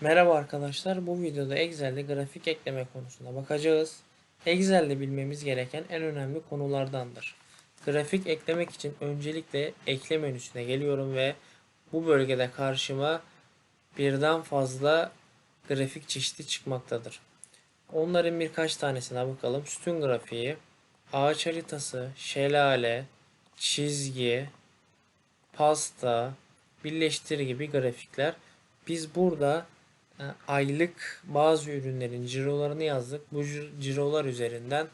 Merhaba arkadaşlar. Bu videoda Excel'de grafik ekleme konusuna bakacağız. Excel'de bilmemiz gereken en önemli konulardandır. Grafik eklemek için öncelikle ekle menüsüne geliyorum ve bu bölgede karşıma birden fazla grafik çeşidi çıkmaktadır. Onların birkaç tanesine bakalım. Sütun grafiği, ağaç haritası, şelale, çizgi, pasta, birleştir gibi grafikler. Biz burada aylık bazı ürünlerin cirolarını yazdık. Bu cir- cirolar üzerinden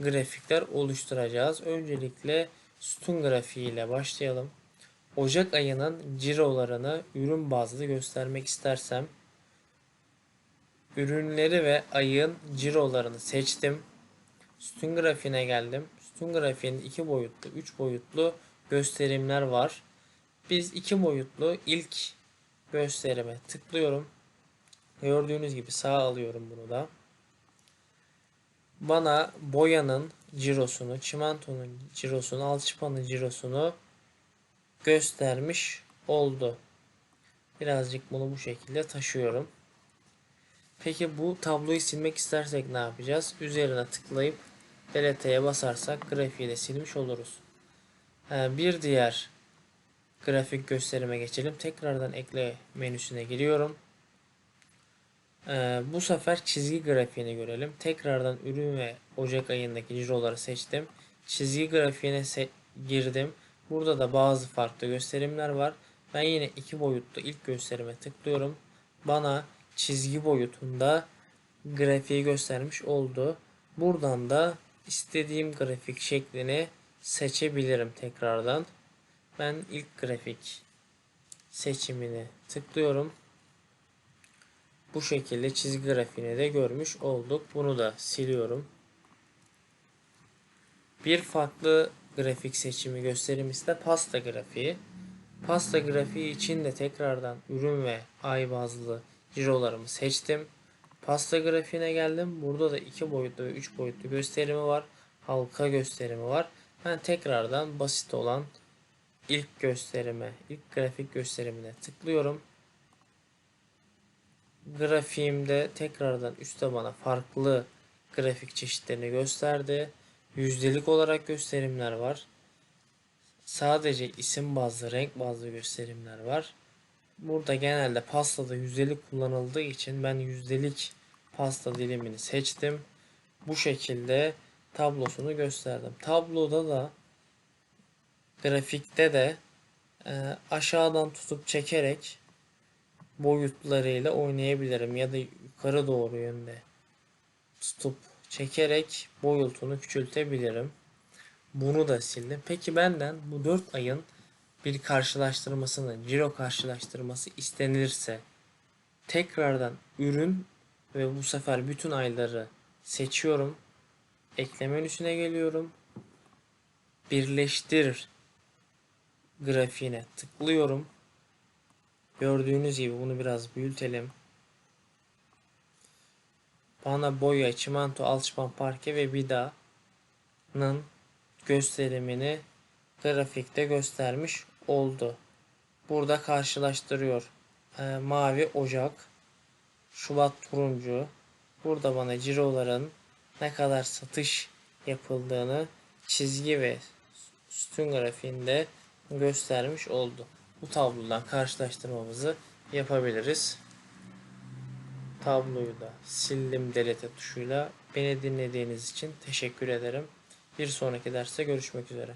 grafikler oluşturacağız. Öncelikle sütun grafiği ile başlayalım. Ocak ayının cirolarını ürün bazlı göstermek istersem ürünleri ve ayın cirolarını seçtim. Sütun grafiğine geldim. Sütun grafiğinin iki boyutlu, üç boyutlu gösterimler var. Biz iki boyutlu ilk gösterime tıklıyorum. Gördüğünüz gibi sağa alıyorum bunu da. Bana boyanın cirosunu, çimentonun cirosunu, alçıpanın cirosunu göstermiş oldu. Birazcık bunu bu şekilde taşıyorum. Peki bu tabloyu silmek istersek ne yapacağız? Üzerine tıklayıp delete'ye basarsak grafiği de silmiş oluruz. Ee, Bir diğer grafik gösterime geçelim. Tekrardan ekle menüsüne giriyorum. Ee, bu sefer çizgi grafiğini görelim. Tekrardan ürün ve Ocak ayındaki ciroları seçtim. Çizgi grafiğine girdim. Burada da bazı farklı gösterimler var. Ben yine iki boyutlu ilk gösterime tıklıyorum. Bana çizgi boyutunda grafiği göstermiş oldu. Buradan da istediğim grafik şeklini seçebilirim tekrardan. Ben ilk grafik seçimini tıklıyorum. Bu şekilde çizgi grafiğini de görmüş olduk. Bunu da siliyorum. Bir farklı grafik seçimi gösterim ise pasta grafiği. Pasta grafiği için de tekrardan ürün ve ay bazlı cirolarımı seçtim. Pasta grafiğine geldim. Burada da iki boyutlu ve üç boyutlu gösterimi var. Halka gösterimi var. Ben tekrardan basit olan ilk gösterime, ilk grafik gösterimine tıklıyorum. Grafiğimde tekrardan üstte bana farklı grafik çeşitlerini gösterdi. Yüzdelik olarak gösterimler var. Sadece isim bazlı, renk bazlı gösterimler var. Burada genelde pastada yüzdelik kullanıldığı için ben yüzdelik pasta dilimini seçtim. Bu şekilde tablosunu gösterdim. Tabloda da grafikte de e, aşağıdan tutup çekerek boyutlarıyla oynayabilirim ya da yukarı doğru yönde tutup çekerek boyutunu küçültebilirim. Bunu da sildim. Peki benden bu 4 ayın bir karşılaştırmasını, ciro karşılaştırması istenilirse tekrardan ürün ve bu sefer bütün ayları seçiyorum. Ekleme menüsüne geliyorum. Birleştir grafiğine tıklıyorum. Gördüğünüz gibi bunu biraz büyütelim. Bana boya, çimento, alçıpan, parke ve vida'nın gösterimini grafikte göstermiş oldu. Burada karşılaştırıyor. Ee, mavi ocak, Şubat turuncu. Burada bana ciroların ne kadar satış yapıldığını çizgi ve sütun grafiğinde göstermiş oldu. Bu tablodan karşılaştırmamızı yapabiliriz. Tabloyu da sildim delete tuşuyla. Beni dinlediğiniz için teşekkür ederim. Bir sonraki derste görüşmek üzere.